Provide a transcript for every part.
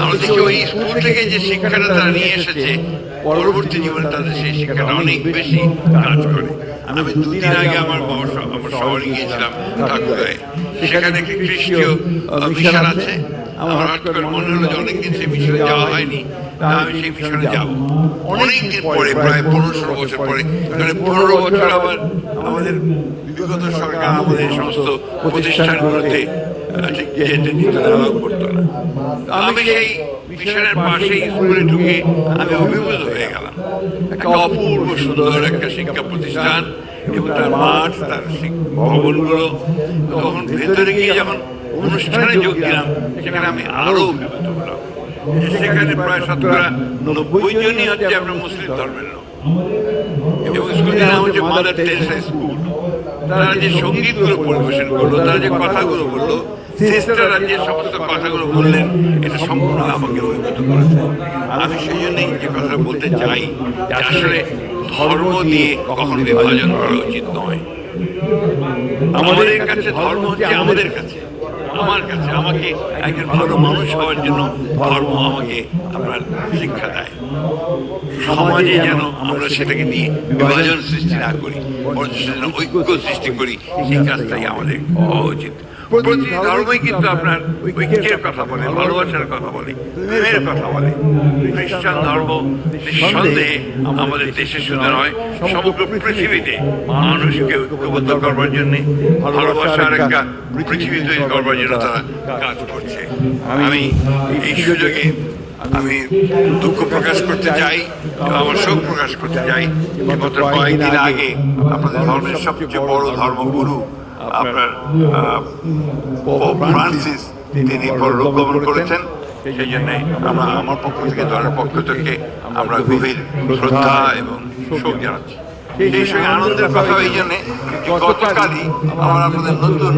আমরা দেখি ওই স্কুল থেকে যে শিক্ষাটা তারা নিয়ে এসেছে, পরবর্তী জীবনে তাদের সেই শিক্ষাটা অনেক বেশি কাজ করে। আমি দুদিন আগে আমার আমার শহরে গিয়েছিলাম ঠাকুরায়। সেখানে একটি খ্রিস্টীয় মিশন আছে। আমার হঠাৎ করে মনে হলো যে অনেকদিন সেই মিশনে যাওয়া হয়নি আমি সেই মিশনে যাব। অনেকদিন পরে প্রায় পনেরো ষোলো বছর পরে মানে পনেরো বছর আবার আমাদের বিগত সরকার আমাদের সমস্ত প্রতিষ্ঠানগুলোতে আহ, ঠিক যেতে দিতে দেওয়া করতো না। আমি সেই মিশনের পাশে স্কুলে ঢুকে আমি অভিভূত হয়ে গেলাম। অপূর্ব সুন্দর একটা শিক্ষা প্রতিষ্ঠান এবং তার মাঠ, তার ভবনগুলো। তখন ভেতরে গিয়ে যখন অনুষ্ঠানে যোগ দিলাম, সেখানে আমি আরও অভিভূত হলাম। সেখানে প্রায় শতকরা নব্বই জনই হচ্ছে আপনার মুসলিম ধর্মের লোক। এবং স্কুলের নাম হচ্ছে মাদার টেরেসা স্কুল তারা যে সঙ্গীতগুলো পরিবেশন করল, তারা যে কথাগুলো বলল, সিস্টাররা যে সমস্ত কথাগুলো বললেন, এটা সম্পূর্ণ আমাকে অভিভূত করেছে। আমি সেই জন্যই যে কথা বলতে চাই আসলে ধর্ম দিয়ে কখনো বিভাজন করা উচিত নয়। আমাদের কাছে ধর্ম হচ্ছে আমাদের কাছে, আমার কাছে, আমাকে একজন ভালো মানুষ হওয়ার জন্য ধর্ম আমাকে আপনার শিক্ষা দেয়। সমাজে যেন আমরা সেটাকে নিয়ে বিভাজন সৃষ্টি না করি ঐক্য সৃষ্টি করি সেই কাজটাই আমাদের হওয়া উচিত। ধর্মই কিন্তু আপনার ঐক্যের কথা বলে, ভালোবাসার কথা বলে, প্রেমের কথা বলে। খ্রিস্টান ধর্ম নিঃসন্দেহে আমাদের দেশে শুধু নয়, সমগ্র পৃথিবীতে মানুষকে ঐক্যবদ্ধ করবার ভালোবাসার একটা পৃথিবী তৈরি করবার জন্য তারা কাজ করছে। আমি এই সুযোগে আমি দুঃখ প্রকাশ করতে চাই, আমার শোক প্রকাশ করতে চাই। কয়েকদিন আগে আপনাদের ধর্মের সবচেয়ে বড় ধর্মগুরু আপনার ফ্রান্সিস তিনি পরলোক করেছেন, সেই জন্য আমরা আমার পক্ষ থেকে, দলের পক্ষ থেকে আমরা গভীর শ্রদ্ধা এবং শোক জানাচ্ছি। সেই সঙ্গে আনন্দের কথা এই জন্যে গতকালই আমার আপনাদের নতুন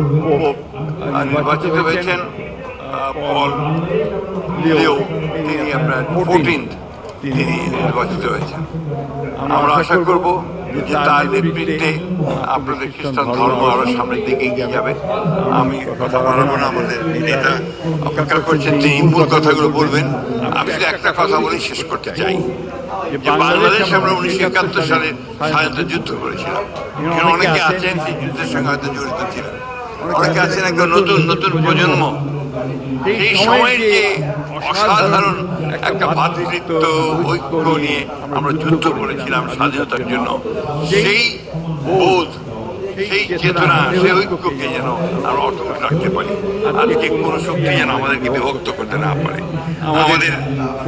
নির্বাচিত হয়েছেন পল তিনি আপনার ফোরটিন্থ তিনি নির্বাচিত হয়েছেন। আমরা আশা করব তার নেতৃত্বে আপনাদের খ্রিস্টান ধর্ম আরও সামনের দিকে এগিয়ে যাবে। আমি কথা বাড়াবো না, আমাদের নেতা অপেক্ষা করছেন, তিনি মূল কথাগুলো বলবেন। আমি শুধু একটা কথা বলে, শেষ করতে চাই। যে বাংলাদেশ আমরা উনিশশো একাত্তর সালে স্বাধীনতা যুদ্ধ করেছিলাম। অনেকে আছেন সেই যুদ্ধের সঙ্গে হয়তো জড়িত ছিলেন। অনেকে আছেন একদম নতুন নতুন প্রজন্ম? সেই সময়ের যে অসাধারণ একটা ভাতৃত্ব ঐক্য নিয়ে আমরা যুদ্ধ করেছিলাম স্বাধীনতার জন্য। সেই বোধ সেই চেতনা সেই ঐক্যকে যেন আমরা অটুট রাখতে পারি। আজকে কোনো শক্তি যেন আমাদেরকে বিভক্ত করতে না পারে। আমাদের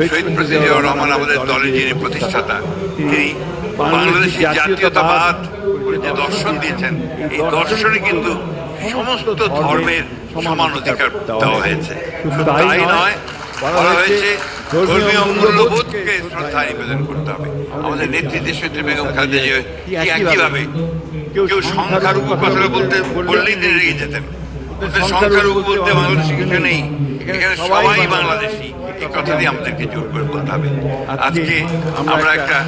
শহীদ প্রেসিডেন্ট রহমান আমাদের দলের যিনি প্রতিষ্ঠাতা তিনি বাংলাদেশের জাতীয়তাবাদ যে দর্শন দিয়েছেন এই দর্শনে কিন্তু সমস্ত ধর্মের সমান অধিকার দেওয়া হয়েছে। তাই নয় বলা হয়েছে ধর্মীয় মূল্যবোধকে শ্রদ্ধা নিবেদন করতে হবে। আমাদের নেত্রী দেশনেত্রী বেগম খালেদা জিয়া একইভাবে? কেউ সংখ্যালঘু কথাটা বলতে বললেই তিনি রেগে যেতেন। সংখ্যালঘু বলতে বাংলাদেশে কিছু নেই। এখানে সবাই বাংলাদেশি। এই কথা দিয়ে আমাদেরকে জোর করে বলতে হবে। আজকে আমরা একটা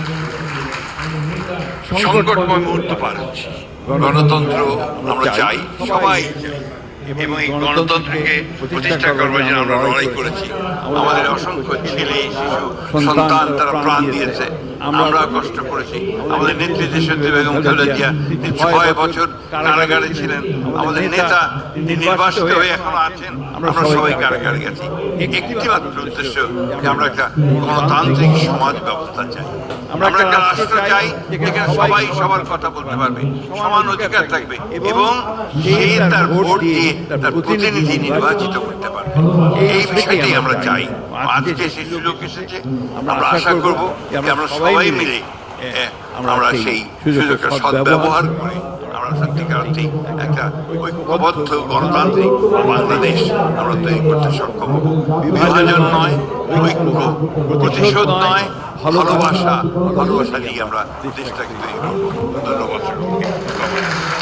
সংকটময় মুহূর্ত পার হচ্ছি। গণতন্ত্র আমরা চাই। সবাই এবং এই গণতন্ত্রকে প্রতিষ্ঠা করবার জন্য আমরা লড়াই করেছি। আমাদের অসংখ্য ছেলে শিশু সন্তান তারা প্রাণ দিয়েছে। আমরা কষ্ট করেছি। আমাদের নেত্রী দেশনেত্রী বেগম খালেদা জিয়া তিনি ছয় বছর কারাগারে ছিলেন। আমাদের নেতা তিনি নির্বাসিত হয়ে এখনও আছেন। আমরা সবাই কারাগারে গেছি। একটি মাত্র উদ্দেশ্য যে আমরা একটা গণতান্ত্রিক সমাজ ব্যবস্থা চাই। আমরা একটা রাষ্ট্র চাই যেখানে সবাই সবার কথা বলতে পারবে সমান অধিকার থাকবে এবং সেই তার ভোট দিয়ে তার প্রতিনিধি নির্বাচিত করতে পারবে। এই বিষয়টি আমরা চাই। আজকে সেই সুযোগ এসেছে আমরা আশা করব যে আমরা সবাই মিলে আমরা সেই সুযোগের সদ্ব্যবহার করে। আমরা সত্যিকার একটা ঐক্যবদ্ধ গণতান্ত্রিক বাংলাদেশ আমরা তৈরি করতে সক্ষম হব। বিভাজন নয় ঐক্য। প্রতিশোধ নয় ভালোবাসা। ভালোবাসা নিয়ে আমরা দেশটাকে তৈরি করব। ধন্যবাদ সকলকে।